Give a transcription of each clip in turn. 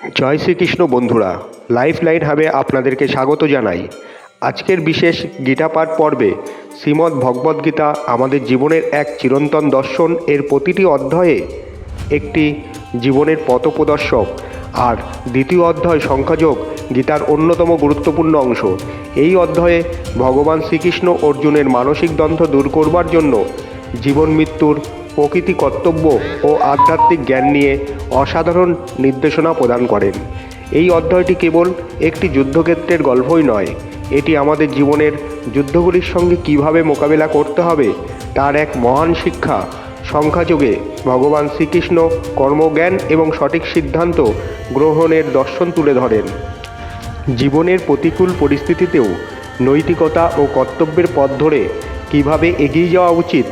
জয় শ্রীকৃষ্ণ বন্ধুরা life line হাবে আপনাদেরকে স্বাগত জানাই। আজকের বিশেষ গীতা পাঠ পর্বে শ্রীমদ্ ভগবদ্গীতা আমাদের জীবনের এক চিরন্তন দর্শন এর প্রতিটি অধ্যায়ে একটি জীবনের পথপ্রদর্শক আর দ্বিতীয় অধ্যায় সংখ্যাযোগ গীতার অন্যতম গুরুত্বপূর্ণ অংশ। এই অধ্যায়ে ভগবান শ্রীকৃষ্ণ অর্জুনের মানসিক দ্বন্দ্ব দূর করবার জন্য জীবন মৃত্যুর প্রকৃতি কর্তব্য ও আধ্যাত্মিক জ্ঞান নিয়ে অসাধারণ নির্দেশনা প্রদান করেন। এই অধ্যায়টি কেবল একটি যুদ্ধক্ষেত্রের গল্পই নয়, এটি আমাদের জীবনের যুদ্ধগুলির সঙ্গে কীভাবে মোকাবেলা করতে হবে তার এক মহান শিক্ষা। সংখ্যাযোগে ভগবান শ্রীকৃষ্ণ কর্মজ্ঞান এবং সঠিক সিদ্ধান্ত গ্রহণের দর্শন তুলে ধরেন। জীবনের প্রতিকূল পরিস্থিতিতেও নৈতিকতা ও কর্তব্যের পথ ধরে কীভাবে এগিয়ে যাওয়া উচিত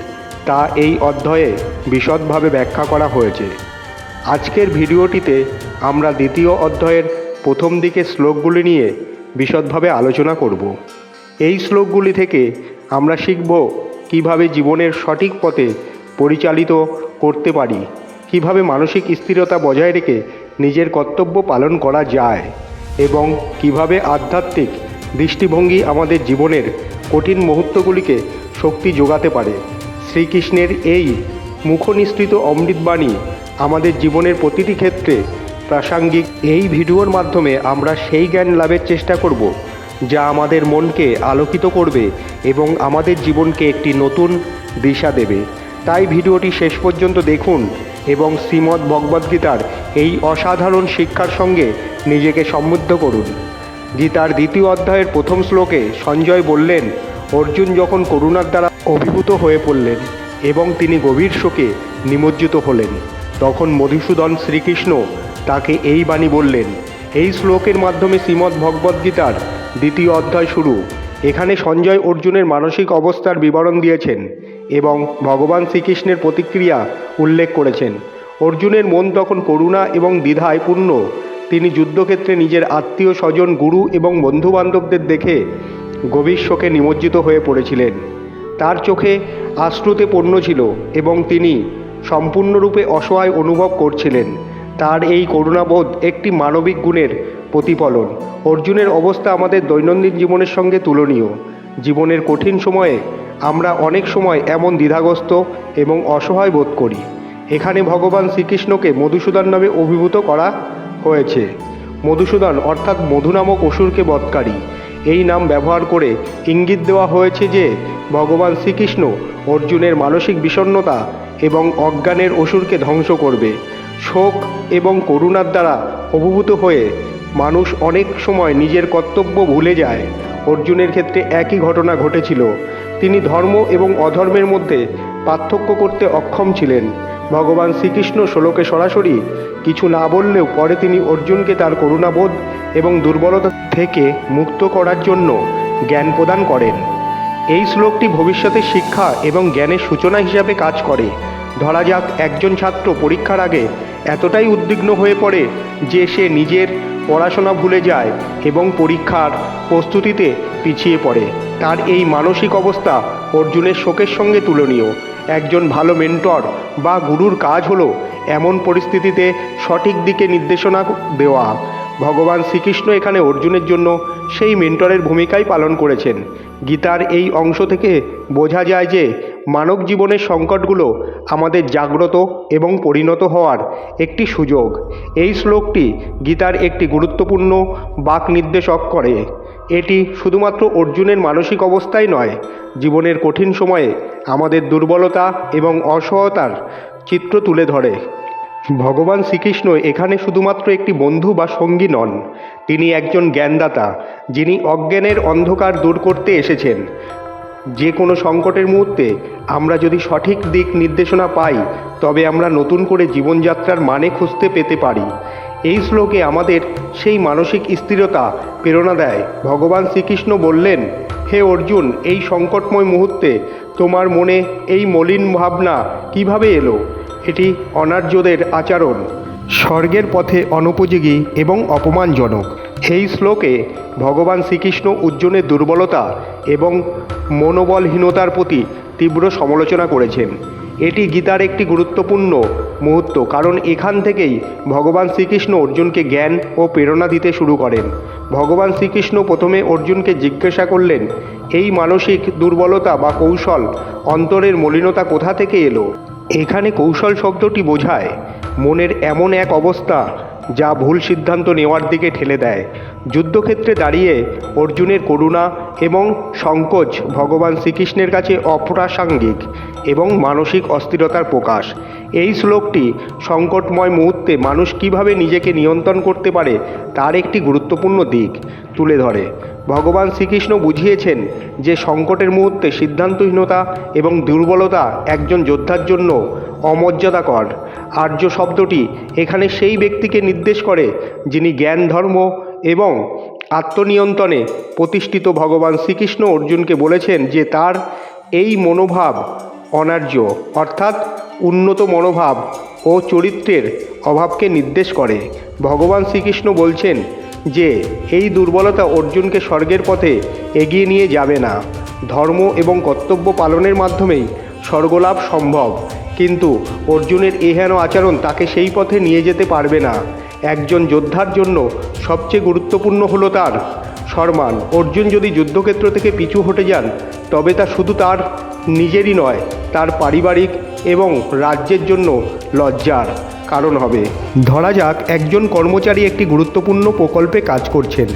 তা এই অধ্যায়ে বিশদভাবে ব্যাখ্যা করা হয়েছে। আজকের ভিডিওটিতে আমরা দ্বিতীয় অধ্যায়ের প্রথম দিকের শ্লোকগুলি নিয়ে বিশদভাবে আলোচনা করব। এই শ্লোকগুলি থেকে আমরা শিখব কীভাবে জীবনের সঠিক পথে পরিচালিত করতে পারি, কীভাবে মানসিক স্থিরতা বজায় রেখে নিজের কর্তব্য পালন করা যায় এবং কীভাবে আধ্যাত্মিক দৃষ্টিভঙ্গি আমাদের জীবনের কঠিন মুহূর্তগুলিকে শক্তি যোগাতে পারে। শ্রীকৃষ্ণের এই মুখনিসৃত অমৃতবাণী আমাদের জীবনের প্রতিটি ক্ষেত্রে প্রাসঙ্গিক। এই ভিডিওর মাধ্যমে আমরা সেই জ্ঞান লাভের চেষ্টা করব, যা আমাদের মনকে আলোকিত করবে এবং আমাদের জীবনকে একটি নতুন দিশা দেবে। তাই ভিডিওটি শেষ পর্যন্ত দেখুন এবং শ্রীমদ্ ভগবদ্গীতার এই অসাধারণ শিক্ষার সঙ্গে নিজেকে সমৃদ্ধ করুন। গীতার দ্বিতীয় অধ্যায়ের প্রথম শ্লোকে সঞ্জয় বললেন, অর্জুন যখন করুণার দ্বারা অভিভূত হয়ে পড়লেন এবং তিনি গভীর শোকে নিমজ্জিত হলেন। তখন মধুসূদন শ্রীকৃষ্ণ তাকে এই বাণী বললেন, এই শ্লোকের মাধ্যমে শ্রীমদ্ ভগবদ্গীতার দ্বিতীয় অধ্যায় শুরু। এখানে সঞ্জয় অর্জুনের মানসিক অবস্থার বিবরণ দিয়েছেন এবং ভগবান শ্রীকৃষ্ণের প্রতিক্রিয়া উল্লেখ করেছেন। অর্জুনের মন তখন করুণা এবং দ্বিধায় পূর্ণ। তিনি যুদ্ধক্ষেত্রে নিজের আত্মীয় স্বজন, গুরু এবং বন্ধুবান্ধবদের দেখে গভীর শোকে নিমজ্জিত হয়ে পড়েছিলেন। তার চোখে আশ্রুতে পূর্ণ ছিল এবং তিনি সম্পূর্ণরূপে অসহায় অনুভব করছিলেন। তার এই করুণাবোধ একটি মানবিক গুণের প্রতিফলন। অর্জুনের অবস্থা আমাদের দৈনন্দিন জীবনের সঙ্গে তুলনীয়। জীবনের কঠিন সময়ে আমরা অনেক সময় এমন দ্বিধাগ্রস্ত এবং অসহায় বোধ করি। এখানে ভগবান শ্রীকৃষ্ণকে মধুসূদন নামে অভিভূত করা হয়েছে। মধুসূদন অর্থাৎ মধু নামক অসুরকে বধকারী। এই নাম ব্যবহার করে ইঙ্গিত দেওয়া হয়েছে যে ভগবান শ্রীকৃষ্ণ অর্জুনের মানসিক বিষণ্ণতা এবং অজ্ঞানের অসুরকে ধ্বংস করবে। শোক এবং করুণার দ্বারা অভিভূত হয়ে মানুষ অনেক সময় নিজের কর্তব্য ভুলে যায়। অর্জুনের ক্ষেত্রে একই ঘটনা ঘটেছিল। তিনি ধর্ম এবং অধর্মের মধ্যে পার্থক্য করতে অক্ষম ছিলেন। ভগবান শ্রীকৃষ্ণ শ্লোকে সরাসরি কিছু না বললেও পরে তিনি অর্জুনকে তার করুণাবোধ এবং দুর্বলতা থেকে মুক্ত করার জন্য জ্ঞান প্রদান করেন। এই শ্লোকটি ভবিষ্যতের শিক্ষা এবং জ্ঞানের সূচনা হিসাবে কাজ করে। ধরা যাক, একজন ছাত্র পরীক্ষার আগে এতটাই উদ্বিগ্ন হয়ে পড়ে যে সে নিজের পড়াশোনা ভুলে যায় এবং পরীক্ষার প্রস্তুতিতে পিছিয়ে পড়ে। তার এই মানসিক অবস্থা অর্জুনের শোকের সঙ্গে তুলনীয়। একজন ভালো মেন্টর বা গুরুর কাজ হলো এমন পরিস্থিতিতে সঠিক দিকে নির্দেশনা দেওয়া। ভগবান শ্রীকৃষ্ণ এখানে অর্জুনের জন্য সেই মেন্টরের ভূমিকাই পালন করেছেন। গীতার এই অংশ থেকে বোঝা যায় যে মানব জীবনের সংকটগুলো আমাদের জাগ্রত এবং পরিণত হওয়ার একটি সুযোগ। এই শ্লোকটি গীতার একটি গুরুত্বপূর্ণ বাক নির্দেশক করে। এটি শুধুমাত্র অর্জুনের মানসিক অবস্থাই নয়, জীবনের কঠিন সময়ে আমাদের দুর্বলতা এবং অসহায়তার চিত্র তুলে ধরে। ভগবান শ্রীকৃষ্ণ এখানে শুধুমাত্র একটি বন্ধু বা সঙ্গী নন, তিনি একজন জ্ঞানদাতা, যিনি অজ্ঞানের অন্ধকার দূর করতে এসেছেন। যে কোনো সংকটের মুহূর্তে আমরা যদি সঠিক দিক নির্দেশনা পাই, তবে আমরা নতুন করে জীবনযাত্রার মানে খুঁজতে পেতে পারি। এই শ্লোকে আমাদের সেই মানসিক স্থিরতা প্রেরণা দেয়। ভগবান শ্রীকৃষ্ণ বললেন, হে অর্জুন, এই সংকটময় মুহূর্তে তোমার মনে এই মলিন ভাবনা কীভাবে এলো? এটি অনার্যদের আচরণ। স্বর্গের পথে অনুপযোগী এবং অপমানজনক। এই শ্লোকে ভগবান শ্রীকৃষ্ণ অর্জুনের দুর্বলতা এবং মনোবলহীনতার প্রতি তীব্র সমালোচনা করেছেন। এটি গীতার একটি গুরুত্বপূর্ণ মুহূর্ত, কারণ এখান থেকেই ভগবান শ্রীকৃষ্ণ অর্জুনকে জ্ঞান ও প্রেরণা দিতে শুরু করেন। ভগবান শ্রীকৃষ্ণ প্রথমে অর্জুনকে জিজ্ঞাসা করলেন, এই মানসিক দুর্বলতা বা কৌশল অন্তরের মলিনতা কোথা থেকে এলো? এখানে কৌশল শব্দটি বোঝায়, মনের এমন এক অবস্থা যা ভুল সিদ্ধান্ত নেওয়ার দিকে ঠেলে দেয়। যুদ্ধক্ষেত্রে দাঁড়িয়ে অর্জুনের করুণা এবং সংকোচ ভগবান শ্রীকৃষ্ণের কাছে অপ্রাসঙ্গিক এবং মানসিক অস্থিরতার প্রকাশ। এই শ্লোকটি সংকটময় মুহূর্তে মানুষ কীভাবে নিজেকে নিয়ন্ত্রণ করতে পারে তার একটি গুরুত্বপূর্ণ দিক তুলে ধরে। ভগবান শ্রীকৃষ্ণ বুঝিয়েছেন যে সংকটের মুহূর্তে সিদ্ধান্তহীনতা এবং দুর্বলতা একজন যোদ্ধার জন্য অমর্যাদাকর। আর্য শব্দটি এখানে সেই ব্যক্তিকে নির্দেশ করে যিনি জ্ঞান, ধর্ম এবং আত্মনিয়ন্ত্রণে প্রতিষ্ঠিত। ভগবান শ্রীকৃষ্ণ অর্জুনকে বলেছেন যে তার এই মনোভাব অনার্য, অর্থাৎ উন্নত মনোভাব ও চরিত্রের অভাবকে নির্দেশ করে। ভগবান শ্রীকৃষ্ণ বলছেন যে, এই দুর্বলতা অর্জুনকে স্বর্গের পথে এগিয়ে নিয়ে যাবে না। ধর্ম এবং কর্তব্য পালনের মাধ্যমেই স্বর্গলাভ সম্ভব। কিন্তু অর্জুনের এহেন আচরণ তাকে সেই পথে নিয়ে যেতে পারবে না। একজন যোদ্ধার জন্য সবচেয়ে গুরুত্বপূর্ণ হলো তার সম্মান। অর্জুন যদি যুদ্ধক্ষেত্র থেকে পিছু হটে যান, তবে তা শুধু তার নিজেরই নয়, তার পারিবারিক এবং রাজ্যের জন্য লজ্জার কারণ হবে। ধরা যাক, একজন কর্মচারী একটি গুরুত্বপূর্ণ প্রকল্পে কাজ করছেন।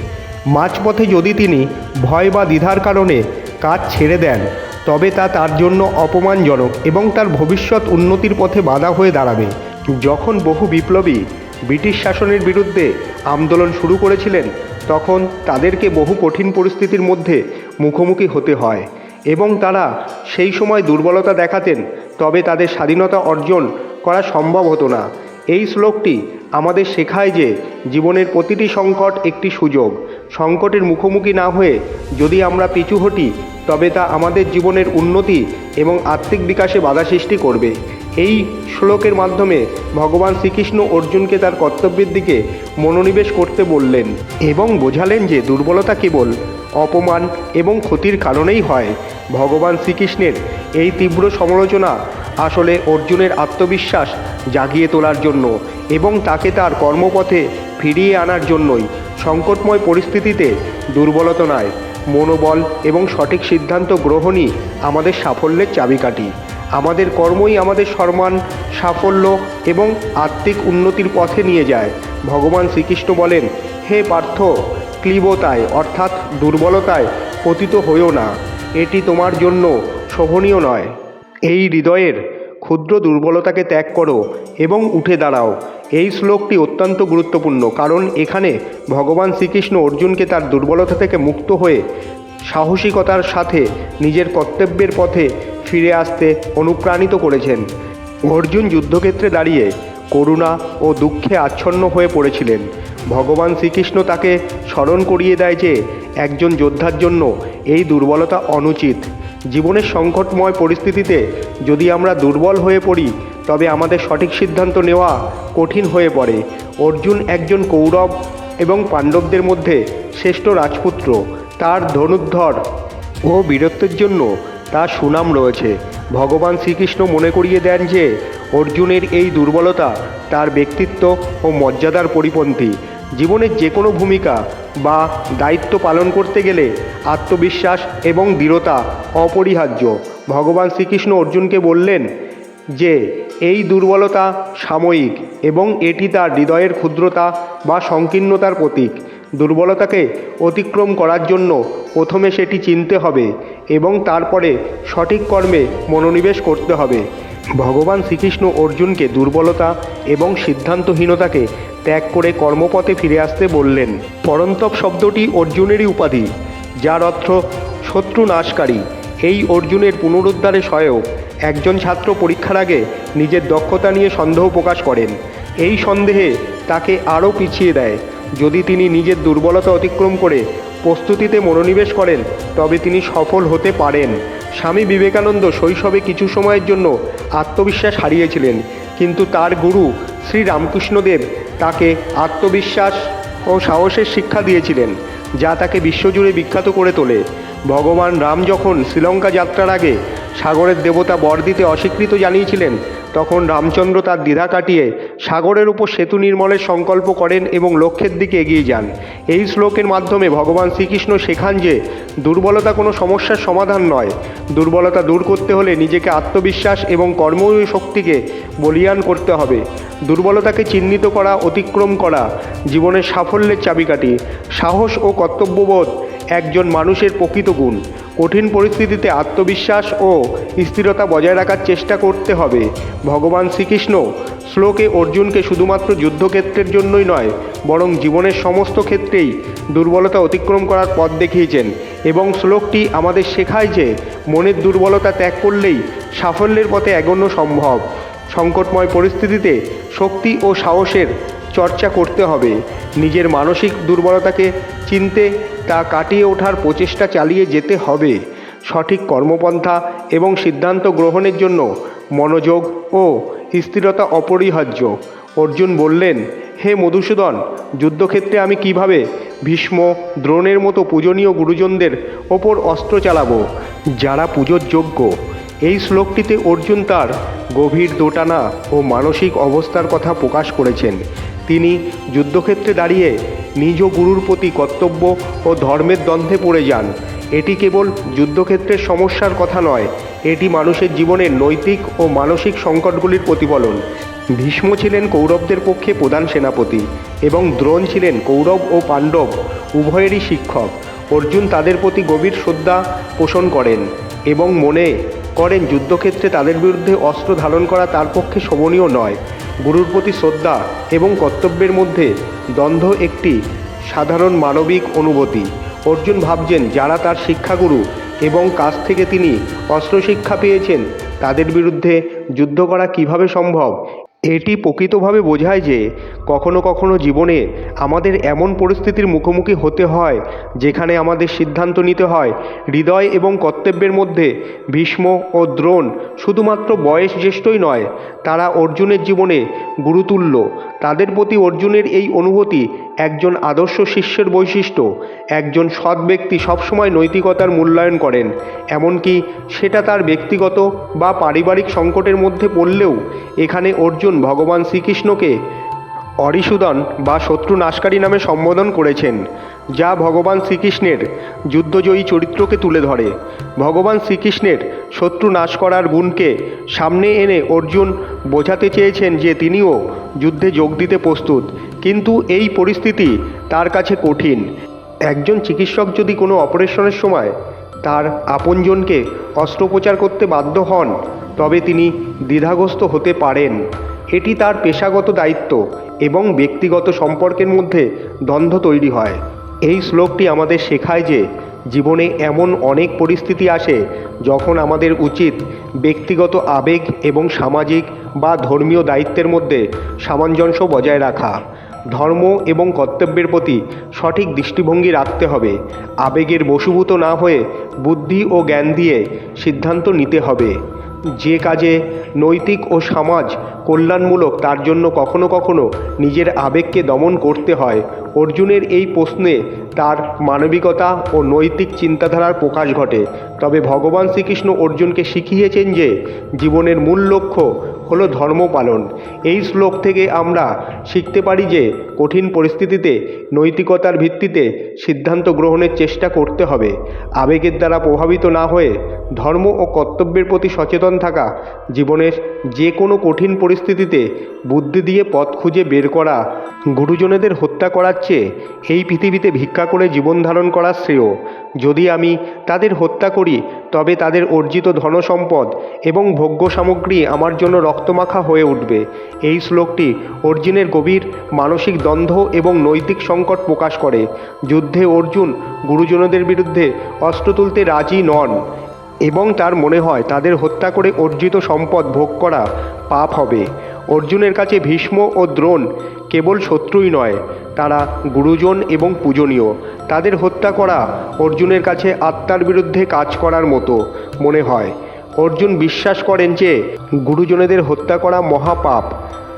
মাঝপথে যদি তিনি ভয় বা দ্বিধার কারণে কাজ ছেড়ে দেন, তবে তা তার জন্য অপমানজনক এবং তার ভবিষ্যৎ উন্নতির পথে বাধা হয়ে দাঁড়াবে। যখন বহু বিপ্লবী ব্রিটিশ শাসনের বিরুদ্ধে আন্দোলন শুরু করেছিলেন, তখন তাদেরকে বহু কঠিন পরিস্থিতির মধ্যে মুখোমুখি হতে হয় এবং তারা সেই সময় দুর্বলতা দেখাতেন তবে তাদের স্বাধীনতা অর্জন করা সম্ভব হতো না। এই শ্লোকটি আমাদের শেখায় যে জীবনের প্রতিটি সংকট একটি সুযোগ। সংকটের মুখোমুখি না হয়ে যদি আমরা পিছু হটি, তবে তা আমাদের জীবনের উন্নতি এবং আর্থিক বিকাশে বাধা সৃষ্টি করবে। এই শ্লোকের মাধ্যমে ভগবান শ্রীকৃষ্ণ অর্জুনকে তার কর্তব্যের দিকে মনোনিবেশ করতে বললেন এবং বোঝালেন যে দুর্বলতা কেবল অপমান এবং ক্ষতির কারণেই হয়। ভগবান শ্রীকৃষ্ণের এই তীব্র সমালোচনা আসলে অর্জুনের আত্মবিশ্বাস জাগিয়ে তোলার জন্য এবং তাকে তার কর্মপথে ফিরিয়ে আনার জন্যই সংকটময় পরিস্থিতিতে দুর্বলতা নয়, মনোবল এবং সঠিক সিদ্ধান্ত গ্রহণই আমাদের সাফল্যের চাবিকাঠি। আমাদের কর্মই আমাদের সম্মান, সাফল্য এবং আত্মিক উন্নতির পথে নিয়ে যায়। ভগবান শ্রীকৃষ্ণ বলেন, হে পার্থ ক্লীবতায়, অর্থাৎ দুর্বলতায় পতিত হইও না। এটি তোমার জন্য শোভনীয় নয়। এই হৃদয়ের ক্ষুদ্র দুর্বলতাকে ত্যাগ করো এবং উঠে দাঁড়াও। এই শ্লোকটি অত্যন্ত গুরুত্বপূর্ণ, কারণ এখানে ভগবান শ্রীকৃষ্ণ অর্জুনকে তার দুর্বলতা থেকে মুক্ত হয়ে সাহসিকতার সাথে নিজের কর্তব্যের পথে ফিরে আসতে অনুপ্রাণিত করেছেন। অর্জুন যুদ্ধক্ষেত্রে দাঁড়িয়ে করুণা ও দুঃখে আচ্ছন্ন হয়ে পড়েছিলেন। ভগবান শ্রীকৃষ্ণ তাকে স্মরণ করিয়ে দেয় যে একজন যোদ্ধার জন্য এই দুর্বলতা অনুচিত। জীবনের সংকটময় পরিস্থিতিতে যদি আমরা দুর্বল হয়ে পড়ি, তবে আমাদের সঠিক সিদ্ধান্ত নেওয়া কঠিন হয়ে পড়ে। অর্জুন একজন কৌরব এবং পাণ্ডবদের মধ্যে শ্রেষ্ঠ রাজপুত্র। তার ধনুর্ধর ও বীরত্বের জন্য তার সুনাম রয়েছে। ভগবান শ্রীকৃষ্ণ মনে করিয়ে দেন যে অর্জুনের এই দুর্বলতা তার ব্যক্তিত্ব ও মর্যাদার পরিপন্থী। জীবনের যে কোনো ভূমিকা বা দায়িত্ব পালন করতে গেলে আত্মবিশ্বাস এবং দৃঢ়তা অপরিহার্য। ভগবান শ্রীকৃষ্ণ অর্জুনকে বললেন যে, এই দুর্বলতা সাময়িক এবং এটি তার হৃদয়ের ক্ষুদ্রতা বা সংকীর্ণতার প্রতীক। দুর্বলতাকে অতিক্রম করার জন্য প্রথমে সেটি চিনতে হবে এবং তারপরে সঠিক কর্মে মনোনিবেশ করতে হবে। ভগবান শ্রীকৃষ্ণ অর্জুনকে দুর্বলতা এবং সিদ্ধান্তহীনতাকে ত্যাগ করে কর্মপথে ফিরে আসতে বললেন। পরন্তপ শব্দটি অর্জুনেরই উপাধি, যার অর্থ শত্রু নাশকারী এই অর্জুনের পুনরুদ্ধারে সহায়ক একজন ছাত্র পরীক্ষার আগে নিজের দক্ষতা নিয়ে সন্দেহ প্রকাশ করেন। এই সন্দেহে তাকে আরও পিছিয়ে দেয়। যদি তিনি নিজের দুর্বলতা অতিক্রম করে প্রস্তুতিতে মনোনিবেশ করেন, তবে তিনি সফল হতে পারেন। স্বামী বিবেকানন্দ শৈশবে কিছু সময়ের জন্য আত্মবিশ্বাস হারিয়েছিলেন, কিন্তু তার গুরু শ্রী রামকৃষ্ণদেব তাকে আত্মবিশ্বাস ও সাহসের শিক্ষা দিয়েছিলেন, যা তাকে বিশ্বজুড়ে বিখ্যাত করে তোলে। ভগবান রাম যখন শ্রীলঙ্কা যাত্রার আগে সাগরের দেবতা বর দিতে অস্বীকৃত জানিয়েছিলেন, তখন রামচন্দ্র তার দ্বিধা কাটিয়ে সাগরের উপর সেতু নির্মলের সংকল্প করেন এবং লক্ষ্যের দিকে এগিয়ে যান। এই শ্লোকের মাধ্যমে ভগবান শ্রীকৃষ্ণ শেখান যে, দুর্বলতা কোনো সমস্যার সমাধান নয়। দুর্বলতা দূর করতে হলে নিজেকে আত্মবিশ্বাস এবং কর্মীয় শক্তিকে বলিয়ান করতে হবে। দুর্বলতাকে চিহ্নিত করা, অতিক্রম করা, জীবনের সাফল্যের চাবিকাঠি, সাহস ও কর্তব্যবোধ একজন মানুষের প্রকৃত গুণ। কঠিন পরিস্থিতিতে আত্মবিশ্বাস ও স্থিরতা বজায় রাখার চেষ্টা করতে হবে। ভগবান শ্রীকৃষ্ণ শ্লোকে অর্জুনকে শুধুমাত্র যুদ্ধক্ষেত্রের জন্যই নয়, বরং জীবনের সমস্ত ক্ষেত্রেই দুর্বলতা অতিক্রম করার পথ দেখিয়েছেন এবং শ্লোকটি আমাদের শেখায় যে মনের দুর্বলতা ত্যাগ করলেই সাফল্যের পথে এগোনো সম্ভব। সংকটময় পরিস্থিতিতে শক্তি ও সাহসের চর্চা করতে হবে। নিজের মানসিক দুর্বলতাকে চিনতে তা কাটিয়ে ওঠার প্রচেষ্টা চালিয়ে যেতে হবে। সঠিক কর্মপন্থা এবং সিদ্ধান্ত গ্রহণের জন্য মনোযোগ ও স্থিরতা অপরিহার্য। অর্জুন বললেন, হে মধুসূদন, যুদ্ধক্ষেত্রে আমি কীভাবে ভীষ্ম, দ্রোণের মতো পূজনীয় গুরুজনদের ওপর অস্ত্র চালাবো? যারা পুজোর যোগ্য। এই শ্লোকটিতে অর্জুন তার গভীর দোটানা ও মানসিক অবস্থার কথা প্রকাশ করেছেন। তিনি যুদ্ধক্ষেত্রে দাঁড়িয়ে নিজ গুরুর প্রতি কর্তব্য ও ধর্মের দ্বন্দ্বে পড়ে যান। এটি কেবল যুদ্ধক্ষেত্রের সমস্যার কথা নয়, এটি মানুষের জীবনের নৈতিক ও মানসিক সংকটগুলির প্রতিফলন। ভীষ্ম ছিলেন কৌরবদের পক্ষে প্রধান সেনাপতি এবং দ্রোণ ছিলেন কৌরব ও পাণ্ডব, উভয়েরই শিক্ষক। অর্জুন তাদের প্রতি গভীর শ্রদ্ধা পোষণ করেন এবং মনে করেন যুদ্ধক্ষেত্রে তাদের বিরুদ্ধে অস্ত্র ধারণ করা তার পক্ষে শোভনীয় নয়। গুরুর প্রতি শ্রদ্ধা এবং কর্তব্যের মধ্যে দ্বন্দ্ব একটি সাধারণ মানবিক অনুভূতি। অর্জুন ভাবছেন, যারা তার শিক্ষাগুরু এবং কাছ থেকে তিনি অস্ত্র শিক্ষা পেয়েছেন, তাদের বিরুদ্ধে যুদ্ধ করা কীভাবে সম্ভব এটি প্রকৃতভাবে বোঝায় যে কখনো কখনো জীবনে আমাদের এমন পরিস্থিতির মুখোমুখি হতে হয় যেখানে আমাদের সিদ্ধান্ত নিতে হয় হৃদয় এবং কর্তব্যের মধ্যে ভীষ্ম ও দ্রোণ শুধুমাত্র বয়স জ্যেষ্ঠই নয়, তারা অর্জুনের জীবনে গুরুতুল্য। তাদের প্রতি অর্জুনের এই অনুভূতি একজন আদর্শ শিষ্যের বৈশিষ্ট্য। একজন সৎ ব্যক্তি সবসময় নৈতিকতার মূল্যায়ন করেন, এমনকি সেটা তার ব্যক্তিগত বা পারিবারিক সংকটের মধ্যে পড়লেও এখানে অর্জুন ভগবান শ্রীকৃষ্ণকে অরিসুদন বা শত্রু নাশকারী নামে সম্বোধন করেছেন, যা ভগবান শ্রীকৃষ্ণের যুদ্ধজয়ী চরিত্রকে তুলে ধরে। ভগবান শ্রীকৃষ্ণের শত্রু নাশ করার গুণকে সামনে এনে অর্জুন বোঝাতে চেয়েছেন যে তিনিও যুদ্ধে যোগ দিতে প্রস্তুত, কিন্তু এই পরিস্থিতি তার কাছে কঠিন। একজন চিকিৎসক যদি কোনো অপারেশনের সময় তার আপনজনকে অস্ত্রোপচার করতে বাধ্য হন, তবে তিনি দ্বিধাগ্রস্ত হতে পারেন। এটি তার পেশাগত দায়িত্ব এবং ব্যক্তিগত সম্পর্কের মধ্যে দ্বন্দ্ব তৈরি হয়। এই শ্লোকটি আমাদের শেখায় যে জীবনে এমন অনেক পরিস্থিতি আসে যখন আমাদের উচিত ব্যক্তিগত আবেগ এবং সামাজিক বা ধর্মীয় দায়িত্বের মধ্যে সামঞ্জস্য বজায় রাখা। ধর্ম এবং কর্তব্যের প্রতি সঠিক দৃষ্টিভঙ্গি রাখতে হবে। আবেগের বশীভূত না হয়ে বুদ্ধি ও জ্ঞান দিয়ে সিদ্ধান্ত নিতে হবে। যে কাজে নৈতিক ও সমাজ কল্যাণমূলক, তার জন্য কখনো কখনো নিজের আবেগকে দমন করতে হয়। অর্জুনের এই প্রশ্নে তার মানবিকতা ও নৈতিক চিন্তাধারার প্রকাশ ঘটে। তবে ভগবান শ্রীকৃষ্ণ অর্জুনকে শিখিয়েছেন যে, জীবনের মূল লক্ষ্য হলো ধর্ম পালন। এই শ্লোক থেকে আমরা শিখতে পারি যে, কঠিন পরিস্থিতিতে, নৈতিকতার ভিত্তিতে সিদ্ধান্ত গ্রহণের চেষ্টা করতে হবে। আবেগের দ্বারা প্রভাবিত না হয়ে ধর্ম ও কর্তব্যের প্রতি সচেতন থাকা জীবনের যে কোনো কঠিন পরিস্থিতিতে বুদ্ধি দিয়ে পথ খুঁজে বের করা, গুরুজনেদের হত্যা করার চেয়ে এই পৃথিবীতে ভিক্ষা করে জীবন ধারণ করা শ্রেয়। যদি আমি তাদের হত্যা করি, তবে তাদের অর্জিত ধনসম্পদ এবং ভোগ্য সামগ্রী আমার জন্য রক্তমাখা হয়ে উঠবে। এই শ্লোকটি অর্জুনের গভীর মানসিক দ্বন্দ্ব এবং নৈতিক সংকট প্রকাশ করে। যুদ্ধে অর্জুন গুরুজনদের বিরুদ্ধে অস্ত্র তুলতে রাজি নন। এবং তার মনে হয় তাদের হত্যা করে অর্জিত সম্পদ ভোগ করা পাপ হবে। অর্জুনের কাছে ভীষ্ম ও দ্রোণ কেবল শত্রুই নয়, তারা গুরুজন এবং পূজনীয়। তাদের হত্যা করা অর্জুনের কাছে আত্মার বিরুদ্ধে কাজ করার মতো মনে হয়। অর্জুন বিশ্বাস করেন যে গুরুজনেদের হত্যা করা মহাপাপ।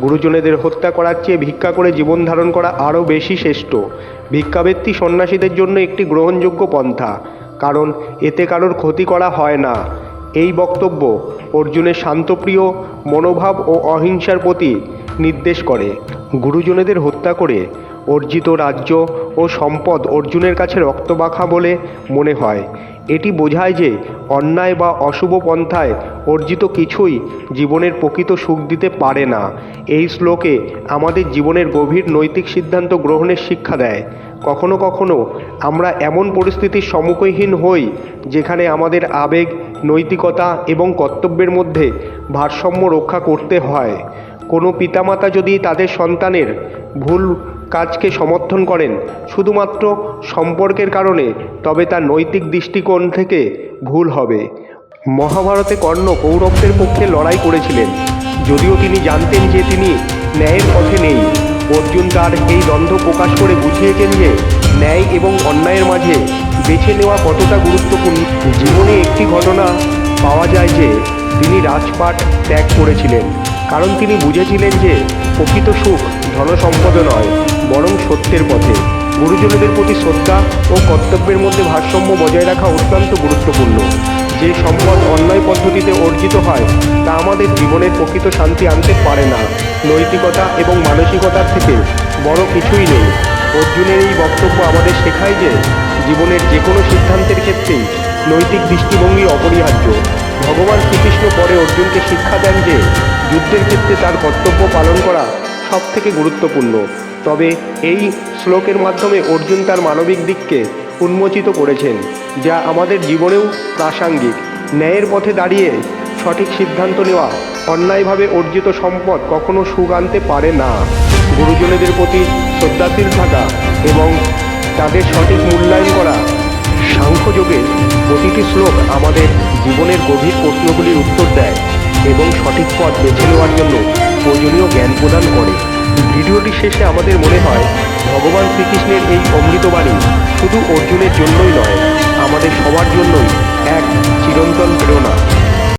গুরুজনেদের হত্যা করার চেয়ে ভিক্ষা করে জীবন ধারণ করা আরও বেশি শ্রেষ্ঠ। ভিক্ষাবৃত্তি সন্ন্যাসীদের জন্য একটি গ্রহণযোগ্য পন্থা। কারণ এতে কারোর ক্ষতি করা হয় না। এই বক্তব্য অর্জুনের শান্তপ্রিয় মনোভাব ও অহিংসার প্রতি নির্দেশ করে। গুরুজনেদের হত্যা করে অর্জিত রাজ্য ও সম্পদ অর্জুনের কাছে রক্তবাখা বলে মনে হয়। এটি বোঝায় যে অন্যায় বা অশুভ পন্থায় অর্জিত কিছুই জীবনের প্রকৃত সুখ দিতে পারে না। এই শ্লোকে আমাদের জীবনের গভীর নৈতিক সিদ্ধান্ত গ্রহণের শিক্ষা দেয়। কখনো কখনো আমরা এমন পরিস্থিতির সম্মুখীন হই যেখানে আমাদের আবেগ, নৈতিকতা এবং কর্তব্যের মধ্যে ভারসাম্য রক্ষা করতে হয়। কোনো পিতামাতা যদি তাদের সন্তানের ভুল কাজকে সমর্থন করেন, শুধুমাত্র সম্পর্কের কারণে, তবে তা নৈতিক দৃষ্টিকোণ থেকে ভুল হবে। মহাভারতে কর্ণ কৌরবদের পক্ষে লড়াই করেছিলেন। যদিও তিনি জানতেন যে তিনি ন্যায়ের পথে নেই। অর্জুন তার এই দ্বন্দ্ব প্রকাশ করে বুঝিয়েছেন যে, ন্যায় এবং অন্যায়ের মাঝে বেছে নেওয়া কতটা গুরুত্বপূর্ণ। জীবনে একটি ঘটনা পাওয়া যায় যে, তিনি রাজপাট ত্যাগ করেছিলেন। কারণ তিনি বুঝেছিলেন যে প্রকৃত সুখ ধনসম্পদ নয়, বরং সত্যের পথে। গুরুজনদের প্রতি শ্রদ্ধা ও কর্তব্যের মধ্যে ভারসাম্য বজায় রাখা অত্যন্ত গুরুত্বপূর্ণ। যে সম্পদ অন্যায় পদ্ধতিতে অর্জিত হয়, তা আমাদের জীবনের প্রকৃত শান্তি আনতে পারে না। নৈতিকতা এবং মানসিকতার থেকে বড় কিছুই নেই। অর্জুনের এই বক্তব্য আমাদের শেখায় যে, জীবনের যে কোনো সিদ্ধান্তের ক্ষেত্রেই নৈতিক দৃষ্টিভঙ্গি অপরিহার্য। ভগবান শ্রীকৃষ্ণ পরে অর্জুনকে শিক্ষা দেন যে যুদ্ধের ক্ষেত্রে তার কর্তব্য পালন করা সব থেকে গুরুত্বপূর্ণ। তবে এই শ্লোকের মাধ্যমে অর্জুন তার মানবিক দিককে উন্মোচিত করেছেন, যা আমাদের জীবনেও প্রাসঙ্গিক। ন্যায়ের পথে দাঁড়িয়ে সঠিক সিদ্ধান্ত নেওয়া, অন্যায়ভাবে অর্জিত সম্পদ কখনো সুখ আনতে পারে না। গুরুজনেদের প্রতি শ্রদ্ধাশীল থাকা এবং তাদের সঠিক মূল্যায়ন করা সাংখ্যযোগের প্রতিটি শ্লোক আমাদের জীবনের গভীর প্রশ্নগুলির উত্তর দেয়। এবং সঠিক পথ বেছে নেওয়ার জন্য প্রয়োজনীয় জ্ঞান প্রদান করে। ভিডিওটি শেষে আমাদের মনে হয়, ভগবান শ্রীকৃষ্ণের এই অমৃতবাণী শুধু অর্জুনের জন্যই নয়, আমাদের সবার জন্যই এক চিরন্তন প্রেরণা।